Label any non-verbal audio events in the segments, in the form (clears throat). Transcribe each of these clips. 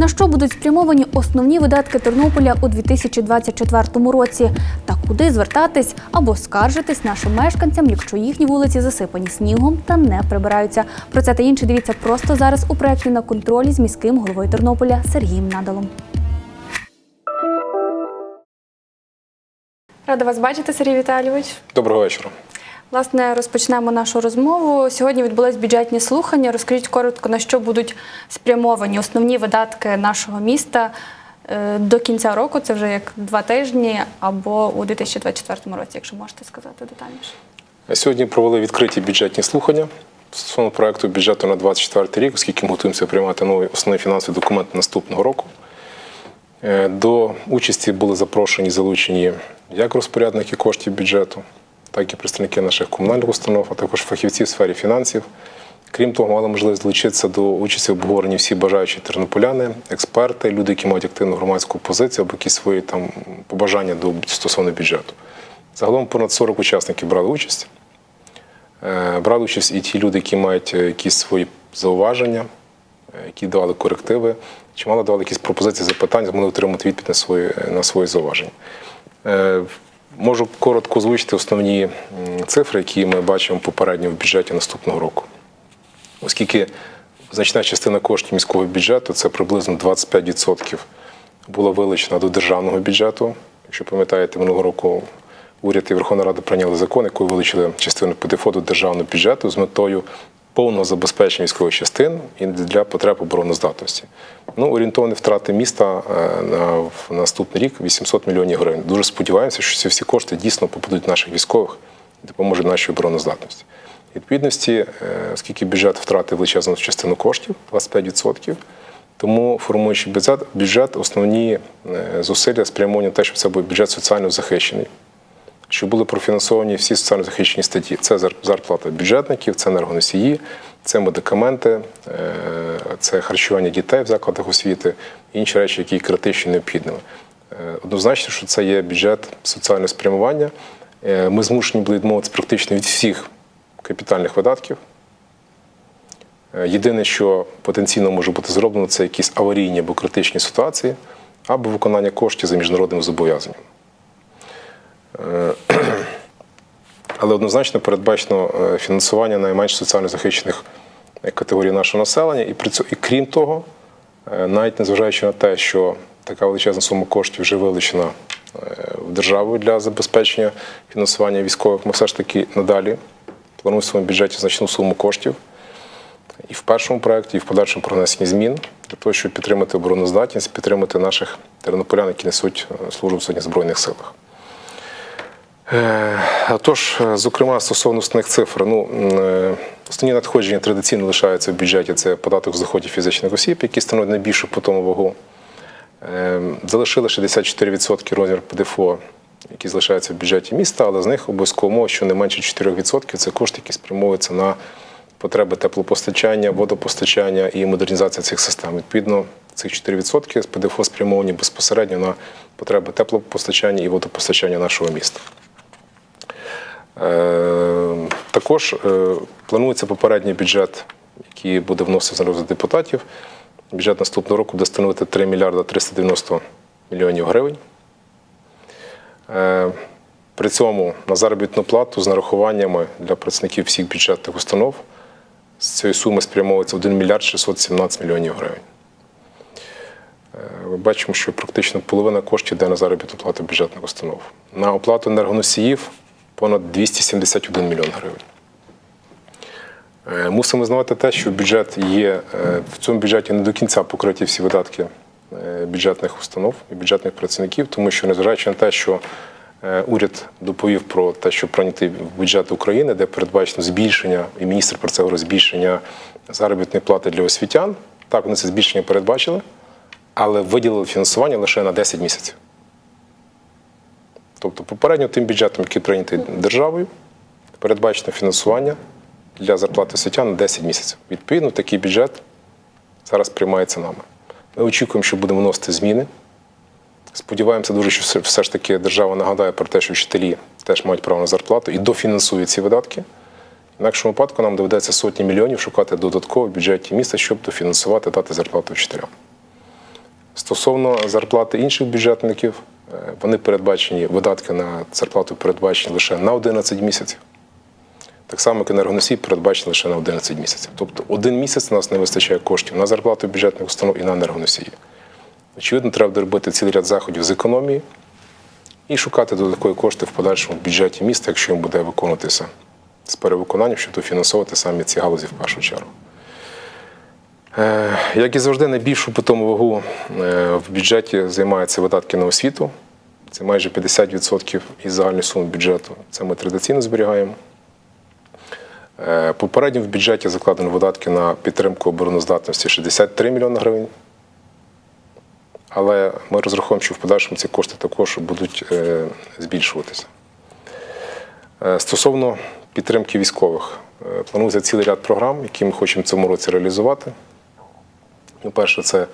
На що будуть спрямовані основні видатки Тернополя у 2024 році? Та куди звертатись або скаржитись нашим мешканцям, якщо їхні вулиці засипані снігом та не прибираються? Про це та інше дивіться просто зараз у проєкті на контролі з міським головою Тернополя Сергієм Надалом. Рада вас бачити, Сергій Віталійович. Доброго вечора. Власне, розпочнемо нашу розмову. Сьогодні відбулись бюджетні слухання. Розкажіть коротко, на що будуть спрямовані основні видатки нашого міста е, до кінця року. Це вже як два тижні, або у 2024 році, якщо можете сказати детальніше. Сьогодні провели відкриті бюджетні слухання стосовно проекту бюджету на 2024 рік, оскільки ми готуємося приймати новий основний фінансовий документ наступного року. Е, До участі були запрошені залучені як розпорядники коштів бюджету, так і представники наших комунальних установ, а також фахівці в сфері фінансів. Крім того, мали можливість долучитися до участі в обговоренні всі бажаючі тернополяни, експерти, люди, які мають активну громадську позицію або якісь свої там побажання до стосовно бюджету. Загалом понад 40 учасників брали участь. Е, Брали участь і ті люди, які мають е, якісь свої зауваження, е, які давали корективи, чимало давали якісь пропозиції, запитання, змогли отримати відповідь на свої, на свої зауваження. Можу коротко озвучити основні цифри, які ми бачимо попередньо в бюджеті наступного року. Оскільки значна частина коштів міського бюджету, це приблизно 25%, була вилучена до державного бюджету. Якщо пам'ятаєте, минулого року уряд і Верховна Рада прийняли закон, якою вилучили частину ПДФО до державного бюджету з метою повного забезпечення військових частин і для потреб обороноздатності. Ну, орієнтовні втрати міста е, на наступний рік 800 мільйонів гривень. Дуже сподіваємося, що ці всі кошти дійсно попадуть наших військових і допоможуть нашій обороноздатності. Відповідності, е, оскільки бюджет втратив величезну частину коштів 25%, тому формуючи бюджет, бюджет основні е, зусилля спрямовані на те, щоб це був бюджет соціально захищений, щоб були профінансовані всі соціально захищені статті. Це зарплата бюджетників, це енергоносії, це медикаменти, е, це харчування дітей в закладах освіти, інші речі, які критично необхідними. Е, Однозначно, що це є бюджет соціального спрямування. Е, Ми змушені були відмовитися практично від всіх капітальних видатків. Єдине, що потенційно може бути зроблено, це якісь аварійні або критичні ситуації, або виконання коштів за міжнародними зобов'язаннями. Але однозначно передбачено е, фінансування найменш соціально захищених е, категорій нашого населення. І, при цьому, і крім того, е, навіть незважаючи на те, що така величезна сума коштів вже вилучена в державу для забезпечення фінансування військових, ми все ж таки надалі плануємо в своєму бюджеті значну суму коштів і в першому проєкті, і в подальшому про внесення змін для того, щоб підтримати обороноздатність, підтримати наших тернополян, які несуть службу в сьогодні в Збройних силах. Е, Тож, е, зокрема, стосовно основних цифр, ну е, основні надходження традиційно лишаються в бюджеті. Це податок з доходів фізичних осіб, які становлять найбільшу по тому вагу. Залишили 64% розмір ПДФО, які залишаються в бюджеті міста, але з них обов'язково що не менше 4% це кошти, які спрямовуються на потреби теплопостачання, водопостачання і модернізація цих систем. Відповідно, цих 4% з ПДФО спрямовані безпосередньо на потреби теплопостачання і водопостачання нашого міста. Е, Також е, планується попередній бюджет, який буде вноситися на розгляд депутатів. Бюджет наступного року буде становити 3 мільярда 390 мільйонів гривень. Е, При цьому на заробітну плату з нарахуваннями для працівників всіх бюджетних установ з цієї суми спрямовується 1 мільярд 617 мільйонів гривень. Ми бачимо, що практично половина коштів йде на заробітну плату бюджетних установ. На оплату енергоносіїв понад 271 мільйон гривень. Е, Мусимо знати те, що бюджет є е, в цьому бюджеті не до кінця покриті всі видатки е, бюджетних установ і бюджетних працівників, тому що незважаючи на те, що уряд доповів про те, що прийнятий бюджет України, де передбачено збільшення, і міністр про це говорить, збільшення заробітної плати для освітян. Так, вони це збільшення передбачили, але виділили фінансування лише на 10 місяців. Тобто, попередньо тим бюджетом, який прийнятий державою, передбачено фінансування для зарплати освітян на 10 місяців. Відповідно, такий бюджет зараз приймається нами. Ми очікуємо, що будемо вносити зміни. Сподіваємося дуже, що все- ж таки держава нагадає про те, що вчителі теж мають право на зарплату і дофінансує ці видатки. В інакшому випадку нам доведеться сотні мільйонів шукати додатково в бюджеті міста, щоб дофінансувати дати зарплату вчителям. Стосовно зарплати інших бюджетників, вони передбачені, видатки на зарплату передбачені лише на 11 місяців. Так само, як енергоносій передбачені лише на 11 місяців. Тобто один місяць у нас не вистачає коштів на зарплату бюджетних установ і на енергоносії. Очевидно, треба доробити цілий ряд заходів з економії і шукати додаткові кошти в подальшому бюджеті міста, якщо він буде виконуватися з перевиконанням, щоб дофінансувати саме ці галузі в першу чергу. Е, Як і завжди, найбільшу питому вагу е, в бюджеті займаються видатки на освіту. Це майже 50% із загальної суми бюджету. Це ми традиційно зберігаємо. Е, Попередньо в бюджеті закладено видатки на підтримку обороноздатності 63 мільйони гривень. Але ми розраховуємо, що в подальшому ці кошти також будуть збільшуватися. Стосовно підтримки військових, планується цілий ряд програм, які ми хочемо в цьому році реалізувати. Перше, це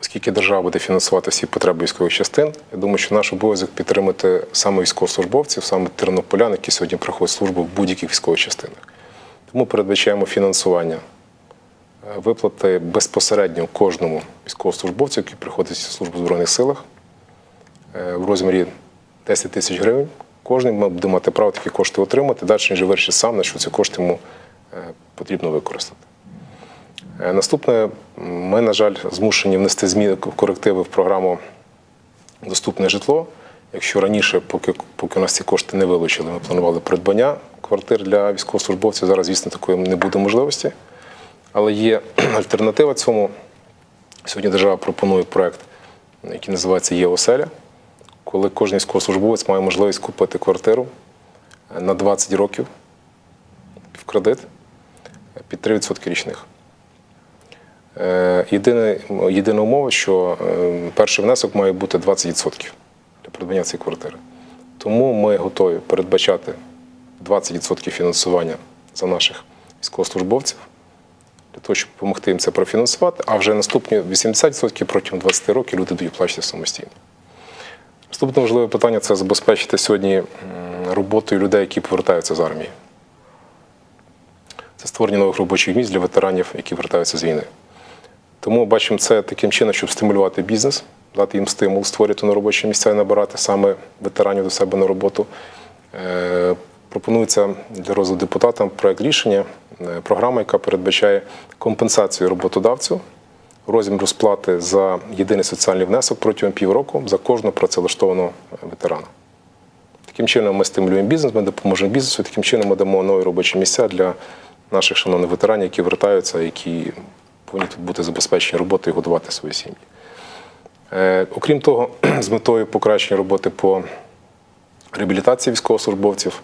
оскільки держава буде фінансувати всі потреби військових частин, я думаю, що наш обов'язок підтримати саме військовослужбовців, саме тернополян, які сьогодні проходять службу в будь-яких військових частинах. Тому передбачаємо фінансування е, виплати безпосередньо кожному військовослужбовцю, який приходить в службу в Збройних силах е, в розмірі 10 тисяч гривень. Кожен ми будемо мати право такі кошти отримати, далі вже вирішить сам, на що ці кошти йому е, потрібно використати. Е, Наступне, ми, на жаль, змушені внести зміни корективи в програму Доступне житло. Якщо раніше, поки, поки у нас ці кошти не вилучили, ми планували придбання квартир для військовослужбовців, зараз, звісно, такої не буде можливості. Але є (clears throat) альтернатива цьому. Сьогодні держава пропонує проект, який називається «Є-оселя», коли кожен військовослужбовець має можливість купити квартиру е, на 20 років в кредит е, під 3% річних. Е, Єдине, єдина умова, що е, перший внесок має бути 20% для придбання цієї квартири. Тому ми готові передбачати 20% фінансування за наших військовослужбовців для того, щоб допомогти їм це профінансувати, а вже наступні 80% протягом 20 років люди плачити самостійно. Наступне важливе питання це забезпечити сьогодні роботою людей, які повертаються з армії. Це створення нових робочих місць для ветеранів, які повертаються з війни. Тому бачимо це таким чином, щоб стимулювати бізнес, дати їм стимул, створювати на робочі місця і набирати саме ветеранів до себе на роботу. Е, Пропонується для розгляду депутатам проект рішення, е, програма, яка передбачає компенсацію роботодавцю, розмір розплати за єдиний соціальний внесок протягом півроку за кожного працевлаштованого ветерана. Таким чином ми стимулюємо бізнес, ми допоможемо бізнесу, таким чином ми дамо нові робочі місця для наших шановних ветеранів, які вертаються, які повинні бути забезпечені роботою і годувати свої сім'ї. Е, окрім того, (clears throat) з метою покращення роботи по реабілітації військовослужбовців,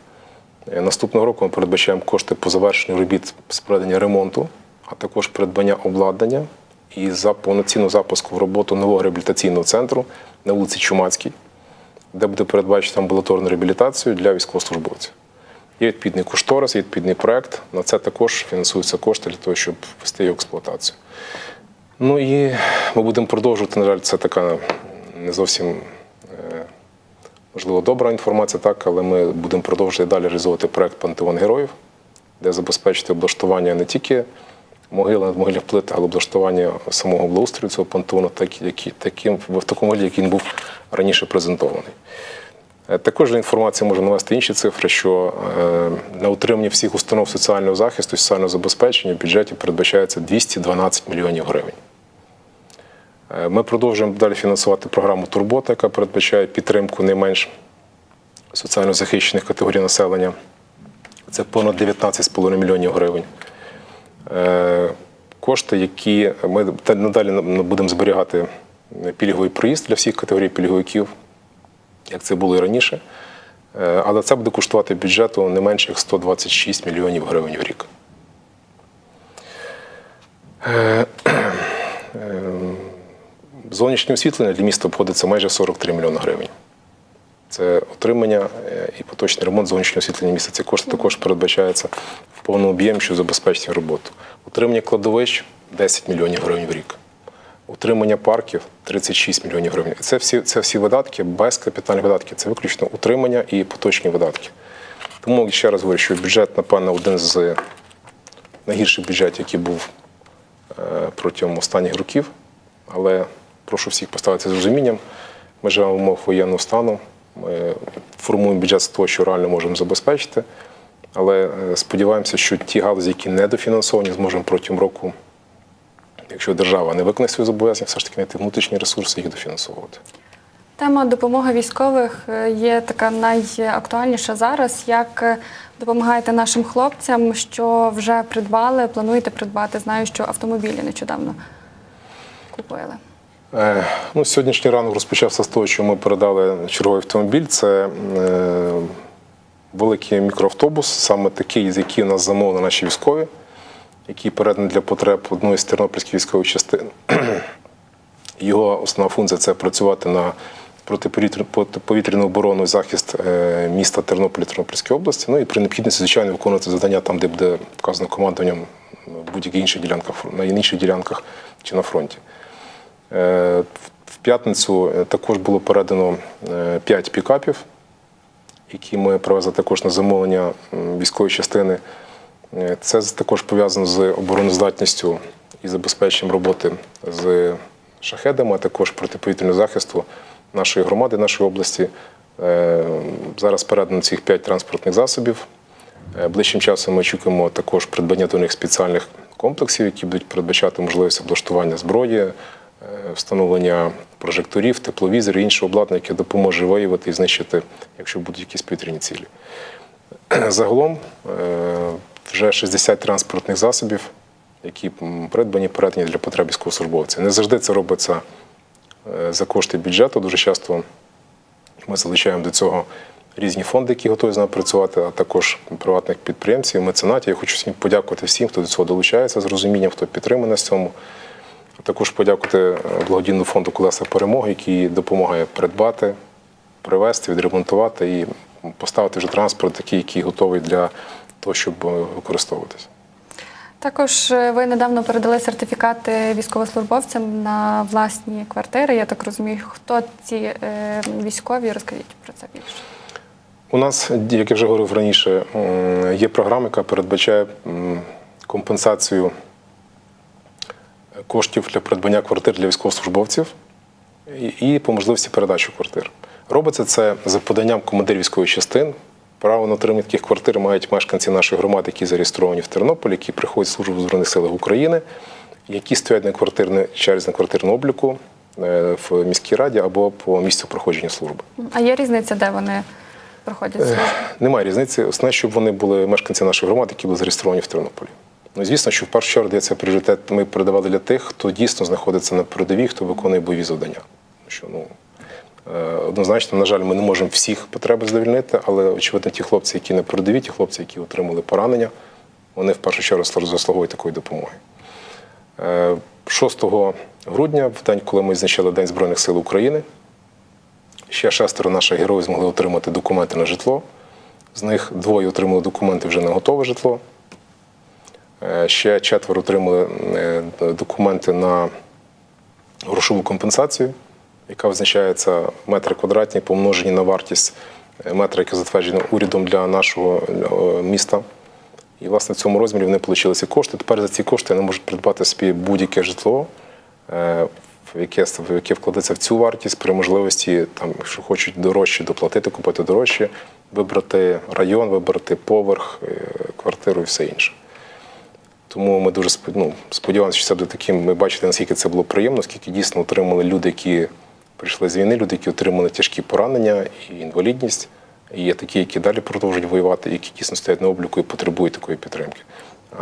е, наступного року ми передбачаємо кошти по завершенню робіт з проведення ремонту, а також придбання обладнання і за повноцінну запуску в роботу нового реабілітаційного центру на вулиці Чумацькій, де буде передбачити амбулаторну реабілітацію для військовослужбовців. Є відповідний кошторис, є відповідний проект. На це також фінансуються кошти для того, щоб ввести його в експлуатацію. Ну і ми будемо продовжувати. На жаль, це така не зовсім е, можливо добра інформація, так, але ми будемо продовжувати далі реалізовувати проект Пантеон героїв, де забезпечити облаштування не тільки могили над могильних плит, але облаштування самого благоустрою цього пантеону, так, які, таким, в такому вигляді, як він був раніше презентований. Е, Також інформація може навести інші цифри, що е, на утримання всіх установ соціального захисту соціального забезпечення в бюджеті передбачається 212 мільйонів гривень. Е, Ми продовжуємо далі фінансувати програму Турбота, яка передбачає підтримку не менш соціально захищених категорій населення. Це понад 19,5 мільйонів гривень. Кошти, які ми надалі будемо зберігати пільговий проїзд для всіх категорій пільговиків, як це було і раніше. Е, Але це буде коштувати бюджету не менше як 126 мільйонів гривень в рік. Е, е, Зовнішнє освітлення для міста обходиться майже 43 мільйони гривень. Це отримання і поточний ремонт зовнішнього освітлення міста. Ці кошти також передбачаються в повному об'ємі, щоб забезпечити роботу. Утримання кладовищ 10 мільйонів гривень в рік. Утримання парків 36 мільйонів гривень. Це всі, це всі видатки без капітальних видатків. Це виключно утримання і поточні видатки. Тому ще раз говорю, що бюджет, напевно, один з найгірших бюджетів, який був е, протягом останніх років. Але прошу всіх поставити з розумінням. Ми живемо в умовах воєнного стану. Ми формуємо бюджет з того, що реально можемо забезпечити. Але е, сподіваємося, що ті галузі, які недофінансовані, зможемо протягом року, якщо держава не виконає свої зобов'язання, все ж таки знайти внутрішні ресурси їх дофінансовувати. Тема допомоги військових е, є така найактуальніша зараз. Як е, допомагаєте нашим хлопцям, що вже придбали, плануєте придбати? Знаю, що автомобілі нещодавно купили. Е, Ну, сьогоднішній ранок розпочався з того, що ми передали черговий автомобіль. Це великий мікроавтобус, саме такий, з який у нас замовили наші військові, який переданий для потреб одної з тернопільських військових частин. (clears throat) Його основна функція це працювати на протиповітряну оборону і захист е, міста Тернополя Тернопільської області. Ну і при необхідності, звичайно, виконувати завдання там, де буде вказано командуванням будь-яких інших ділянках, на інших ділянках чи на фронті. Е, В п'ятницю е, також було передано 5 пікапів, які ми привезли також на замовлення військової частини. Е, Це також пов'язано з обороноздатністю і забезпеченням роботи з шахедами, а також протиповітряного захисту нашої громади, нашої області. Е, Зараз передано цих 5 транспортних засобів. Е, Ближчим часом ми очікуємо також придбання до них спеціальних комплексів, які будуть передбачати можливість облаштування зброї, встановлення прожекторів, тепловізорів, іншого обладнання, яке допоможе виявити і знищити, якщо будуть якісь повітряні цілі. Загалом вже 60 транспортних засобів, які придбані, передані для потреб військовослужбовців. Не завжди це робиться е, за кошти бюджету. Дуже часто ми залучаємо до цього різні фонди, які готові з нами працювати, а також приватних підприємців, меценатів. Я хочу всім подякувати всім, хто до цього долучається з розумінням, хто підтримує нас в цьому. А також подякувати е, благодійному фонду Колеса перемоги, який допомагає придбати, привезти, відремонтувати і поставити вже транспорт, такий, який готовий для того, щоб е, використовуватися. Також е, ви недавно передали сертифікати військовослужбовцям на власні квартири. Я так розумію, хто ці е, військові? Розкажіть про це більше. У нас, як я вже говорив раніше, є програма, яка передбачає компенсацію коштів для придбання квартир для військовослужбовців і, по можливості передачі квартир. Робиться це за поданням командирів військових частин. Право на отримання таких квартир мають мешканці нашої громади, які зареєстровані в Тернополі, які приходять в службу в Збройних силах України, які стоять на квартирне через на квартирному обліку е, в міській раді або по місцю проходження служби. А є різниця, де вони проходять службу? Немає різниці. Основне, щоб вони були мешканці нашої громади, які були зареєстровані в Тернополі. Ну, звісно, що в першу чергу дається пріоритет. Ми передавали для тих, хто дійсно знаходиться на передовій, хто виконує бойові завдання. Що, ну, е, однозначно, на жаль, ми не можемо всіх потреби задовільнити, але очевидно, ті хлопці, які на передовій, ті хлопці, які отримали поранення, вони в першу чергу заслуговують такої допомоги. Е, 6 грудня, в день, коли ми відзначали День Збройних сил України, ще шестеро наших героїв змогли отримати документи на житло. З них двоє отримали документи вже на готове житло. Е, Ще четверо отримали е, документи на грошову компенсацію, яка визначається метри квадратні, помножені на вартість е, метра, яка затверджена урядом для нашого е, міста. І, власне, в цьому розмірі вони отримали ці кошти. Тепер за ці кошти вони можуть придбати собі будь-яке житло, е, яке, яке вкладеться в цю вартість при можливості, там, якщо хочуть дорожче доплатити, купити дорожче, вибрати район, вибрати поверх, квартиру і все інше. Тому ми дуже ну, сподіваємося, що це буде таким. Ми бачите, наскільки це було приємно, скільки дійсно отримали люди, які прийшли з війни, люди, які отримали тяжкі поранення і інвалідність. І є такі, які далі продовжують воювати, які дійсно стоять на обліку і потребують такої підтримки.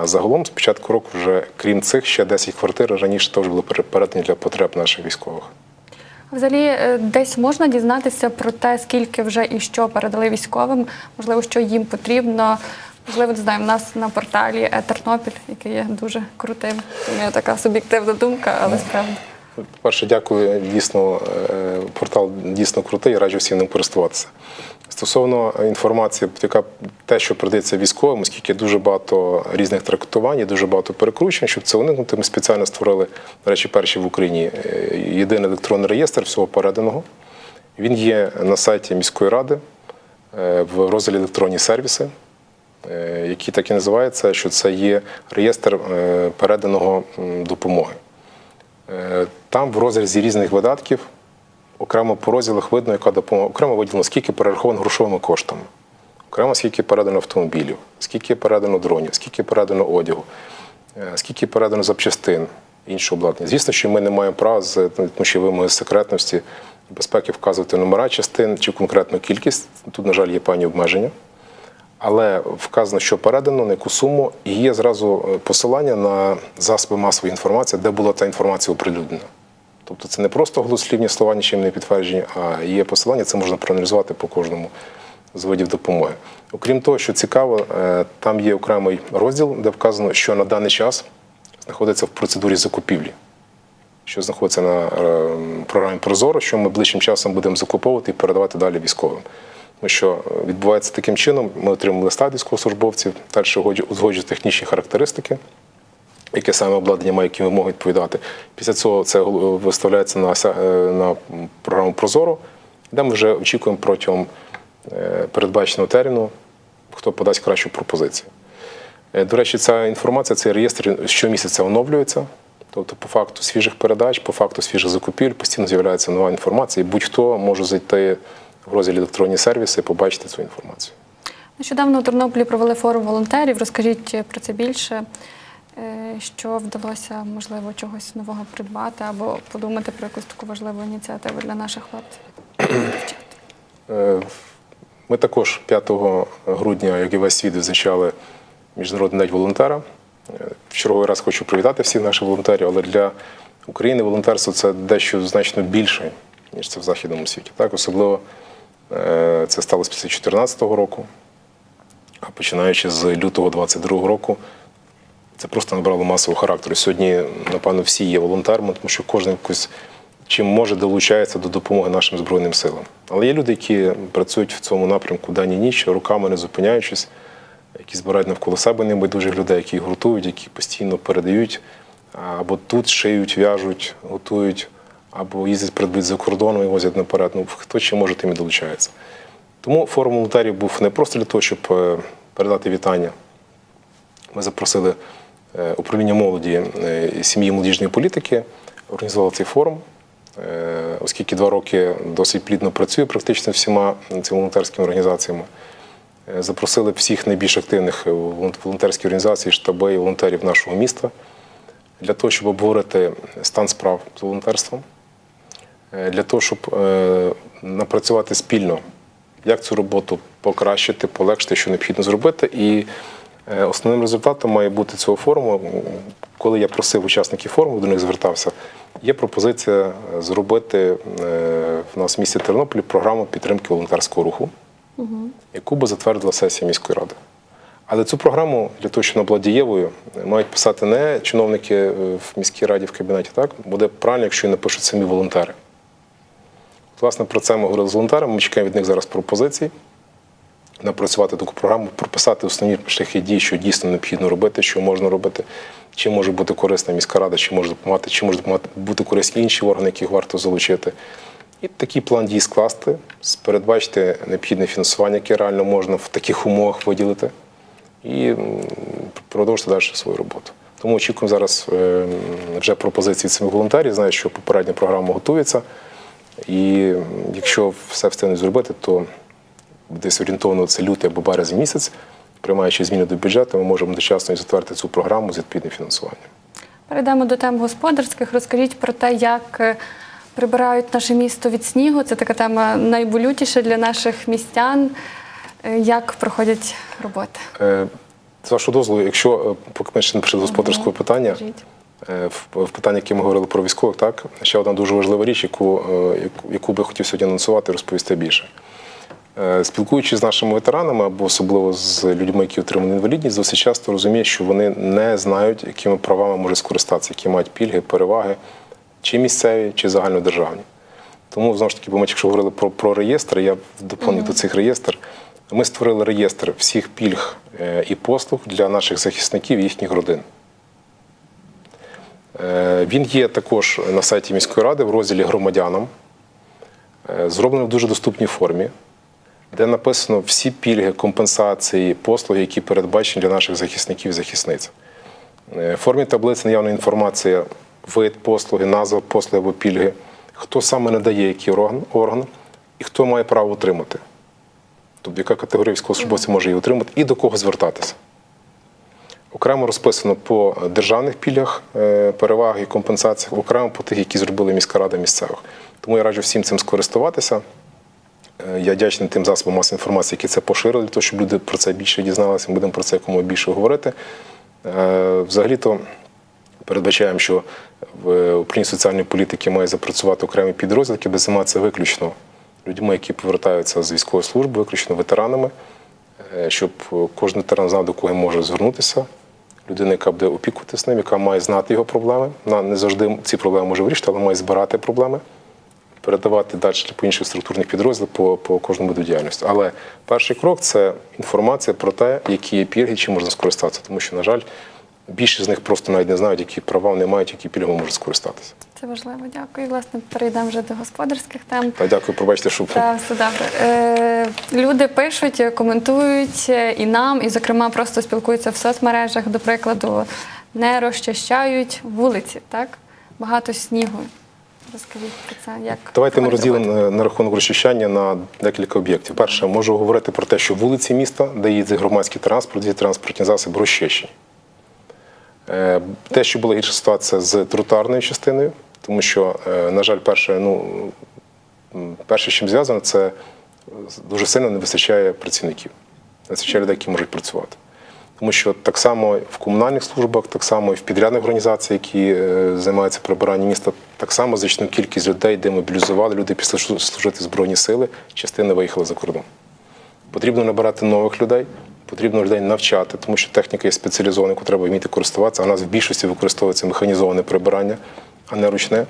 А загалом, з початку року, вже крім цих, ще 10 квартир раніше теж були пере- передані для потреб наших військових. Взагалі, е, десь можна дізнатися про те, скільки вже і що передали військовим, можливо, що їм потрібно. Можливо, не знаю, в нас на порталі Тернопіль, який є дуже крутим. Це моя така суб'єктивна думка, але справді. По-перше, дякую. Дійсно, е, портал дійсно крутий, раджу всім ним користуватися. Стосовно інформації, яка те, що передається військовим, оскільки дуже багато різних трактувань, дуже багато перекручень, щоб це уникнути, ми спеціально створили, до речі, перші в Україні е, єдиний електронний реєстр всього переданого. Він є на сайті міської ради. е, в розділі електронні сервіси, який так і називається, що це є реєстр переданого допомоги. Е, Там в розрізі різних видатків окремо по розділах видно, яка допомога, окремо виділено, скільки перераховано грошовими коштами, окремо скільки передано автомобілів, скільки передано дронів, скільки передано одягу, е, скільки передано запчастин, іншого обладнання. Звісно, що ми не маємо права з тому що вимоги секретності безпеки вказувати номера частин чи конкретну кількість. Тут, на жаль, є певні обмеження. Але вказано, що передано, на яку суму, і є зразу е, посилання на засоби масової інформації, де була та інформація оприлюднена. Тобто це не просто голослівні слова, нічим не підтверджені, а є посилання, це можна проаналізувати по кожному з видів допомоги. Окрім того, що цікаво, е, там є окремий розділ, де вказано, що на даний час знаходиться в процедурі закупівлі, що знаходиться на е, програмі Прозоро, що ми ближчим часом будемо закуповувати і передавати далі військовим. Що відбувається таким чином, ми отримали листа військовослужбовців, далі узгоджують технічні характеристики, яке саме обладнання має які вимоги відповідати. Після цього це виставляється на, е, на програму Прозоро, де ми вже очікуємо протягом е, передбаченого терміну, хто подасть кращу пропозицію. Е, До речі, ця інформація, цей реєстр щомісяця оновлюється. Тобто, по факту свіжих передач, по факту свіжих закупівель постійно з'являється нова інформація, і будь-хто може зайти в розділі електронні сервіси побачити цю інформацію. Нещодавно у Тернополі провели форум волонтерів. Розкажіть про це більше. Е, Що вдалося, можливо, чогось нового придбати або подумати про якусь таку важливу ініціативу для наших хлопців? (clears throat) Е, Ми також 5 грудня, як і весь світ, відзначали Міжнародний день волонтера. Е, В черговий раз хочу привітати всіх наших волонтерів, але для України волонтерство це дещо значно більше, ніж це в західному світі. Так, особливо е, це сталося після 2014 року, а починаючи з лютого 2022 року. Це просто набрало масового характеру. Сьогодні, напевно, всі є волонтерами, тому що кожен якось чим може долучається до допомоги нашим Збройним силам. Але є люди, які працюють в цьому напрямку день і ніч, руками не зупиняючись, які збирають навколо себе небайдужих людей, які гуртують, які постійно передають або тут шиють, в'яжуть, готують, або їздять придбають за кордоном і возять наперед. Ну, хто чим може, тим і долучається. Тому форум волонтерів був не просто для того, щоб е, передати вітання. Ми запросили е, управління молоді е, і сім'ї молодіжної політики, організували цей форум, оскільки два роки досить плідно працює практично всіма цими волонтерськими організаціями. Запросили всіх найбільш активних волонтерських організацій, штаби і волонтерів нашого міста для того, щоб обговорити стан справ з волонтерством, для того, щоб е, напрацювати спільно, як цю роботу покращити, полегшити, що необхідно зробити. І е, основним результатом має бути цього форуму. Коли я просив учасників форуму, до них звертався, є пропозиція е, зробити е, в нас в місті Тернополі програму підтримки волонтерського руху, яку би затвердила сесія міської ради. Але цю програму для того, щоб вона була дієвою, мають писати не чиновники е, в міській раді в кабінеті, так буде правильно, якщо її напишуть самі волонтери. Власне, про це ми говорили з волонтерами. Ми чекаємо від них зараз пропозицій, напрацювати таку програму, прописати основні шляхи дій, що дійсно необхідно робити, що можна робити, чим може бути корисна міська рада, чи може допомагати, чи може допомагати бути корисні інші органи, яких варто залучити. І такий план дій скласти, передбачити необхідне фінансування, яке реально можна в таких умовах виділити, і продовжити далі свою роботу. Тому очікуємо зараз е, вже пропозиції від самих волонтерів. Знаю, що попередня програма готується. І якщо все встигнуть зробити, то десь орієнтовно це лютий або березень місяць, приймаючи зміни до бюджету, ми можемо дочасно і затвердити цю програму з відповідним фінансуванням. Перейдемо до тем господарських. Розкажіть про те, як е, прибирають наше місто від снігу. Це така тема найболютіша для наших містян. Е, Як проходять роботи? Е, З вашого дозволу, якщо е, поки ми ще не прийшли до господарського питання, Скажіть. Е, в, питанні, яке ми говорили про військових, так ще одна дуже важлива річ, яку, е, яку, би хотів сьогодні анонсувати і розповісти більше. Е, Спілкуючись з нашими ветеранами або особливо з людьми, які отримали інвалідність, досить часто розуміють, що вони не знають, якими правами можуть скористатися, які мають пільги, переваги, чи місцеві, чи загальнодержавні. Тому знову ж таки, бо ми якщо говорили про, про реєстр, я доповню до цих реєстр. Ми створили реєстр всіх пільг і послуг для наших захисників і їхніх родин. Е, Він є також на сайті міської ради в розділі громадянам, Е, зроблений в дуже доступній формі. де написано всі пільги, компенсації, послуги, які передбачені для наших захисників і захисниць. Е, В формі таблиці наявна інформація, вид послуги, назва послуги або пільги, хто саме надає який орган, орган і хто має право отримати. Тобто, яка категорія військовослужбовців може її отримати і до кого звертатися. Окремо розписано по державних пільгах, е, переваги і компенсаціях, окремо по тих, які зробили міська рада місцевих. Тому я раджу всім цим скористуватися. Е, Я вдячний тим засобам масової інформації, які це поширили, для того, щоб люди про це більше дізналися. Ми будемо про це якомога більше говорити. Е, Взагалі-то передбачаємо, що в управлінні соціальної політики має запрацювати окремий підрозділ, буде займатися виключно людьми, які повертаються з військової служби, виключно ветеранами, щоб кожен ветеран знав, до кого може звернутися. Людина, яка буде опікуватися ним, яка має знати його проблеми. Вона не завжди ці проблеми може вирішити, але має збирати проблеми передавати далі по інших структурних підрозділах по, по кожному виду діяльності. Але перший крок це інформація про те, які є пільги, чим можна скористатися. Тому що, на жаль, більшість з них просто навіть не знають, які права вони мають, які пільги можуть скористатися. Це важливо, дякую. Власне, перейдемо вже до господарських тем. Та дякую, пробачте, що Так, все добре. Е, люди пишуть, коментують е, і нам, і, зокрема, просто спілкуються в соцмережах, до прикладу, не розчищають вулиці, так? Багато снігу. Розкажіть про це. Як Давайте ми розділимо е, на рахунок розчищання на декілька об'єктів. Перше, можу говорити про те, що вулиці міста, де їздить громадський транспорт, є транспортні засоби, розчищені. Е, Те, що була гірша ситуація з тротуарною частиною, тому що, е, на жаль, перше, ну, перше, з чим зв'язано, це дуже сильно не вистачає працівників, не вистачає людей, які можуть працювати. Тому що так само в комунальних службах, так само і в підрядних організаціях, які е, займаються прибиранням міста, так само значну кількість людей демобілізували, люди після служити Збройні сили, частина виїхала за кордон. Потрібно набирати нових людей, потрібно людей навчати, тому що техніка є спеціалізована, яку треба вміти користуватися. А у нас в більшості використовується механізоване прибирання, а не ручне.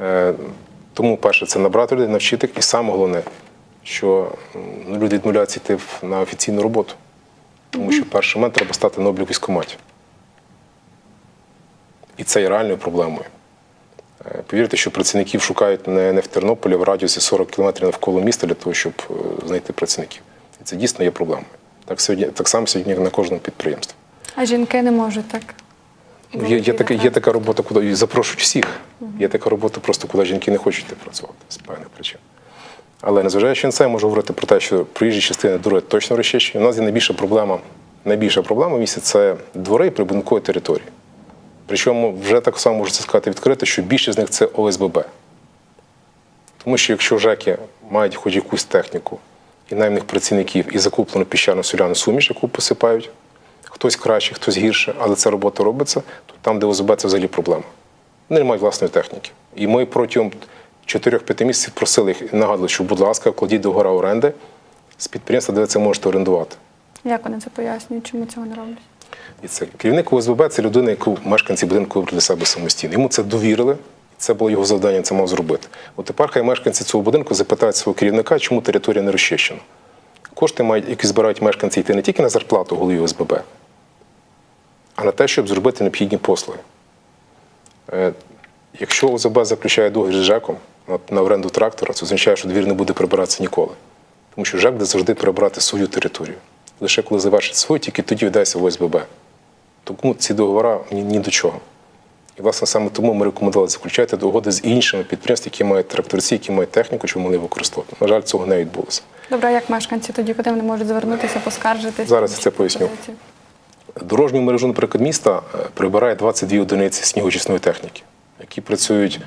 Е, Тому, перше, це набрати людей, навчити. І саме головне, що люди відмовляються йти на офіційну роботу. Тому що перший момент треба стати на облік військкоматі. І це є реальною проблемою. Е, Повірте, що працівників шукають не, не в Тернополі, а в радіусі 40 кілометрів навколо міста для того, щоб е, знайти працівників. І це дійсно є проблемою. Так, сьогодні, так само сьогодні як на кожному підприємстві. А жінки не можуть так. Ну, Є, є, така, є така робота, куди і запрошують всіх. Є така робота, просто куди жінки не хочуть працювати з певних причин. Але незважаючи на це, я можу говорити про те, що проїжджі частини дороги точно розчищені. У нас є найбільша проблема, найбільша проблема в місті це двори і прибудинкові території. Причому вже так само можу це сказати відкрито, що більшість з них це ОСББ. Тому що якщо ЖЕКи мають хоч якусь техніку і наймних працівників і закуплену піщану соляну суміш, яку посипають, хтось краще, хтось гірше, але ця робота робиться, то там, де ОСБ, це взагалі проблема. Вони не мають власної техніки. І ми протягом 4-5 місяців просили їх і нагадували, що, будь ласка, кладіть договори оренди з підприємства, де ви це можете орендувати. Як вони це пояснюють, чому цього не роблять? І це керівник ОСББ це людина, яку мешканці будинку вибрали для себе самостійно. Йому це довірили, це було його завдання, це мав зробити. От тепер хай мешканці цього будинку запитають свого керівника, чому територія не розчищена. Кошти мають, які збирають мешканці, йти не тільки на зарплату голові ОСББ, а на те, щоб зробити необхідні послуги. Е, Якщо ОСБ заключає договір з ЖЕКом на, оренду трактора, це означає, що двір не буде прибиратися ніколи. Тому що ЖЕК буде завжди прибирати свою територію. Лише коли завершить свою, тільки тоді віддається в ОСББ. Тому ці договори ні, ні до чого. І, власне, саме тому ми рекомендували заключати договори з іншими підприємствами, які мають тракторці, які мають техніку, щоб могли використовувати. На жаль, цього не відбулося. Добре, а як мешканці тоді, куди вони можуть звернутися, поскаржитися? Зараз це поясню. Дорожню мережу, наприклад, міста е, прибирає 22 одиниці снігочисної техніки, які працюють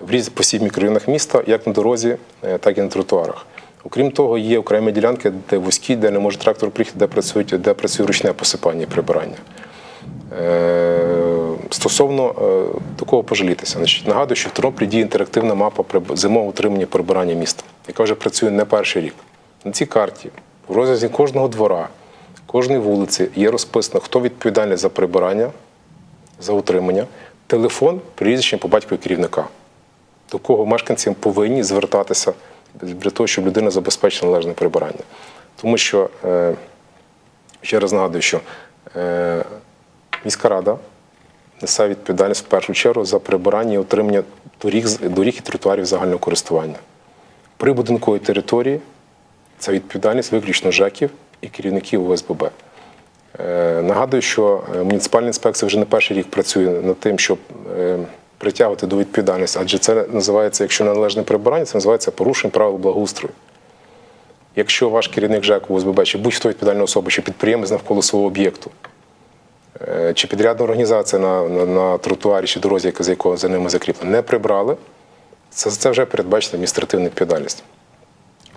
в різних по всіх мікрорайонах міста, як на дорозі, е, так і на тротуарах. Окрім того, є окремі ділянки, де вузькі, де не може трактор приїхати, де працюють, де працює ручне посипання і прибирання. Стосовно е, такого пожалітися, значить, нагадую, що в Тернополі діє інтерактивна мапа приб- зимового утримання прибирання міста, яка вже працює не перший рік. На цій карті в розрізі кожного двора, кожної вулиці є розписано, хто відповідальний за прибирання, за утримання, телефон, прізвище по батькові керівника, до кого мешканці повинні звертатися для того, щоб людина забезпечила належне прибирання. Тому що, е, ще раз нагадую, що е, міська рада несе відповідальність в першу чергу за прибирання і утримання доріг, доріг і тротуарів загального користування. При будинковій території Це відповідальність виключно ЖЕКів і керівників ОСББ. Е, Нагадую, що е, муніципальна інспекція вже не перший рік працює над тим, щоб е, притягувати до відповідальності, адже це називається, якщо неналежне прибирання, це називається порушення правил благоустрою. Якщо ваш керівник ЖЕКу ОСББ, чи будь-хто відповідальна особа, чи підприємець навколо свого об'єкту, чи підрядна організація на, на, на тротуарі чи дорозі, яка за якого за ними закріплена, не прибрали, це, це вже передбачена адміністративна відповідальність.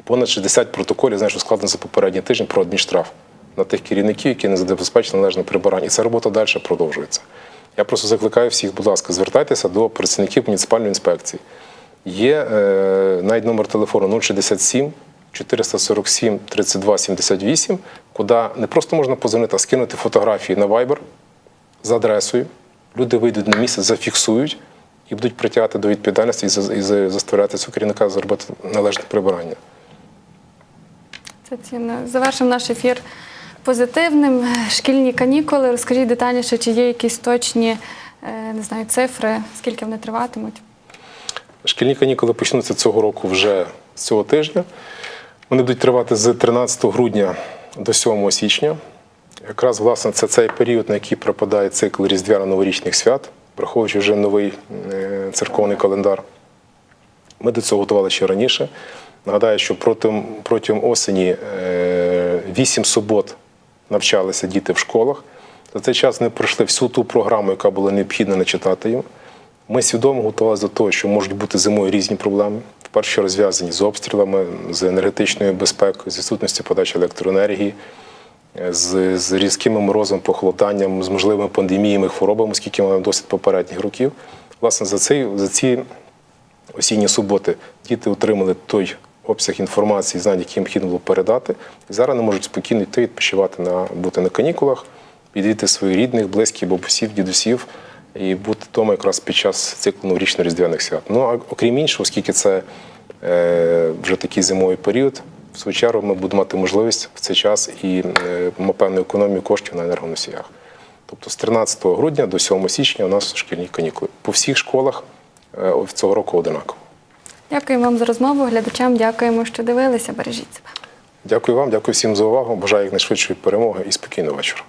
Понад 60 протоколів, знаєш, складено за попередній тиждень про адмінштраф на тих керівників, які не забезпечили належне прибирання. І ця робота далі продовжується. Я просто закликаю всіх, будь ласка, звертайтеся до працівників муніципальної інспекції. Є е, навіть номер телефону 067 447 32 78, куди не просто можна позвонити, а скинути фотографії на Viber за адресою. Люди вийдуть на місце, зафіксують і будуть притягати до відповідальності і за- і за- заставляти цього керівника зробити належне прибирання. Це цінно. Завершимо наш ефір позитивним. Шкільні канікули. Розкажіть детальніше, чи є якісь точні е, не знаю, цифри, скільки вони триватимуть. Шкільні канікули почнуться цього року вже з цього тижня. Вони будуть тривати з 13 грудня до 7 січня. Якраз власне це цей період, на який припадає цикл різдвяно-новорічних свят, враховуючи вже новий е, церковний календар. Ми до цього готували ще раніше. Нагадаю, що протягом, протягом осені е, 8 субот навчалися діти в школах. За цей час вони пройшли всю ту програму, яка була необхідна начитати їм. Ми свідомо готувалися до того, що можуть бути зимою різні проблеми. Вперше розв'язані з обстрілами, з енергетичною безпекою, з відсутністю подачі електроенергії, з, з різкими морозом, похолоданням, з можливими пандеміями, хворобами, оскільки маємо досвід попередніх років. Власне, за, цей, за ці осінні суботи діти отримали той обсяг інформації, знань, які їм необхідно було передати. І зараз вони можуть спокійно йти відпочивати на бути на канікулах, відвідати своїх рідних, близьких, бабусів, дідусів і бути вдома якраз під час циклу новорічно-різдвяних свят. Ну а окрім іншого, оскільки це е, вже такий зимовий період, в свою чергу ми будемо мати можливість в цей час і е, певну економію коштів на енергоносіях. Тобто з 13 грудня до 7 січня у нас шкільні канікули. По всіх школах е, цього року одинаково. Дякую вам за розмову. Глядачам дякуємо, що дивилися. Бережіть себе. Дякую вам, дякую всім за увагу. Бажаю якнайшвидшої перемоги і спокійного вечора.